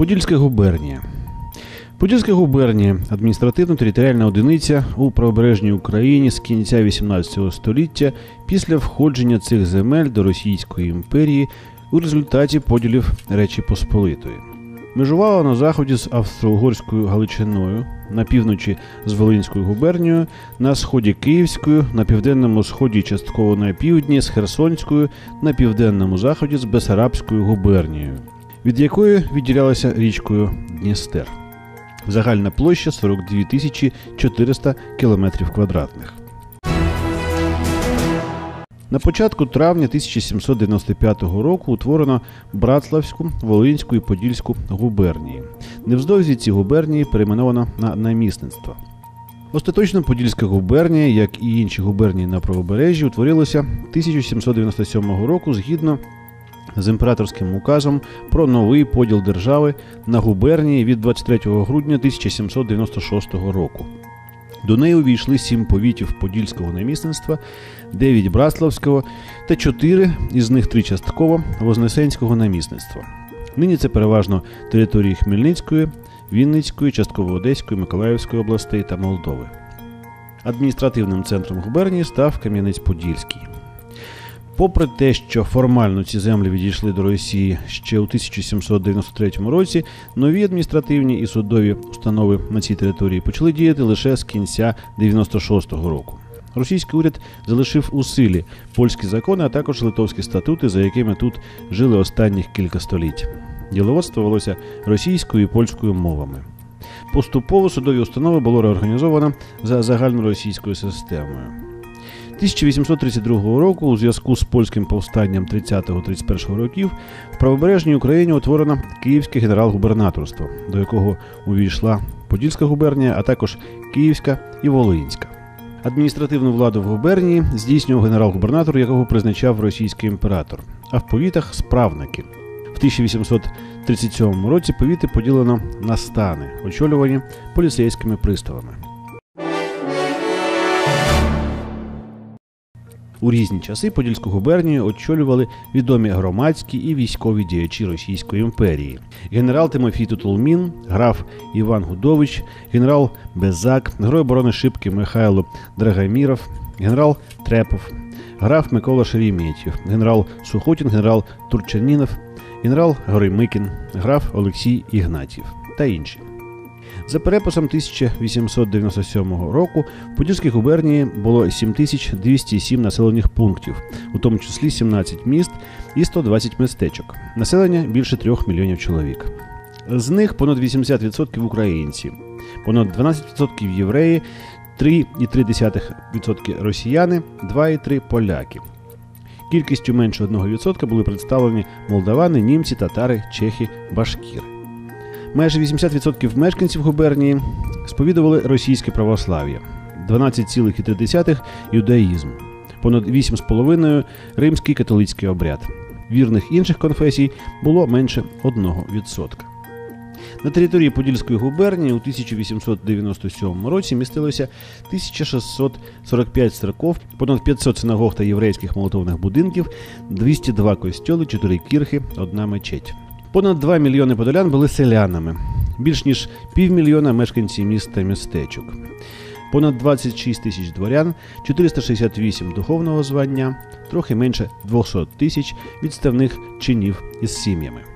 Подільська губернія. Подільська губернія адміністративно-територіальна одиниця у правобережній Україні з кінця 18 століття після входження цих земель до Російської імперії у результаті поділів Речі Посполитої. Межувала на заході з Австро-Угорською Галичиною, на півночі з Волинською губернією, на сході Київською, на південному сході частково на півдні з Херсонською, на південному заході з Бесарабською губернією, від якої відділялася річкою Дністер. Загальна площа 42 тисячі 400 кілометрів квадратних. На початку травня 1795 року утворено Братславську, Волинську і Подільську губернії. Невздовзі ці губернії перейменовано на намісництво. Остаточно Подільська губернія, як і інші губернії на правобережжі, утворилася 1797 року згідно з імператорським указом про новий поділ держави на губернії від 23 грудня 1796 року. До неї увійшли сім повітів Подільського намісництва, дев'ять Браславського та чотири, із них три частково Вознесенського намісництва. Нині це переважно території Хмельницької, Вінницької, частково Одеської, Миколаївської областей та Молдови. Адміністративним центром губернії став Кам'янець-Подільський. Попри те, що формально ці землі відійшли до Росії ще у 1793 році, нові адміністративні і судові установи на цій території почали діяти лише з кінця 96-го року. Російський уряд залишив у силі польські закони, а також литовські статути, за якими тут жили останніх кілька століть. Діловодство велося російською і польською мовами. Поступово судові установи було реорганізовано за загальноросійською системою. 1832 року, у зв'язку з польським повстанням 30-31 років, в правобережній Україні утворено Київське генерал-губернаторство, до якого увійшла Подільська губернія, а також Київська і Волинська. Адміністративну владу в губернії здійснював генерал-губернатор, якого призначав російський імператор, а в повітах справники. В 1837 році повіти поділено на стани, очолювані поліцейськими приставами. У різні часи Подільську губернію очолювали відомі громадські і військові діячі Російської імперії: генерал Тимофій Тутулмін, граф Іван Гудович, генерал Безак, герой оборони Шипки Михайло Драгоміров, генерал Трепов, граф Микола Шереметьєв, генерал Сухотін, генерал Турчанінов, генерал Горемикін, граф Олексій Ігнатів та інші. За переписом 1897 року в Подільській губернії було 7207 населених пунктів, у тому числі 17 міст і 120 містечок. Населення більше 3 мільйонів чоловік. З них понад 80% українці, понад 12% євреї, 3,3% росіяни, 2,3% поляки. Кількістю менше 1% були представлені молдавани, німці, татари, чехи, башкіри. Майже 80% мешканців губернії сповідували російське православ'я, 12,3% юдаїзм, понад 8,5% римський католицький обряд. Вірних інших конфесій було менше 1%. На території Подільської губернії у 1897 році містилося 1645 церков, понад 500 синагог та єврейських молотовних будинків, 202 костьоли, 4 кірхи, одна мечеть. Понад 2 мільйони подолян були селянами, більш ніж півмільйона мешканців міст та містечок, понад 26 тисяч дворян, 468 духовного звання, трохи менше 200 тисяч відставних чинів із сім'ями.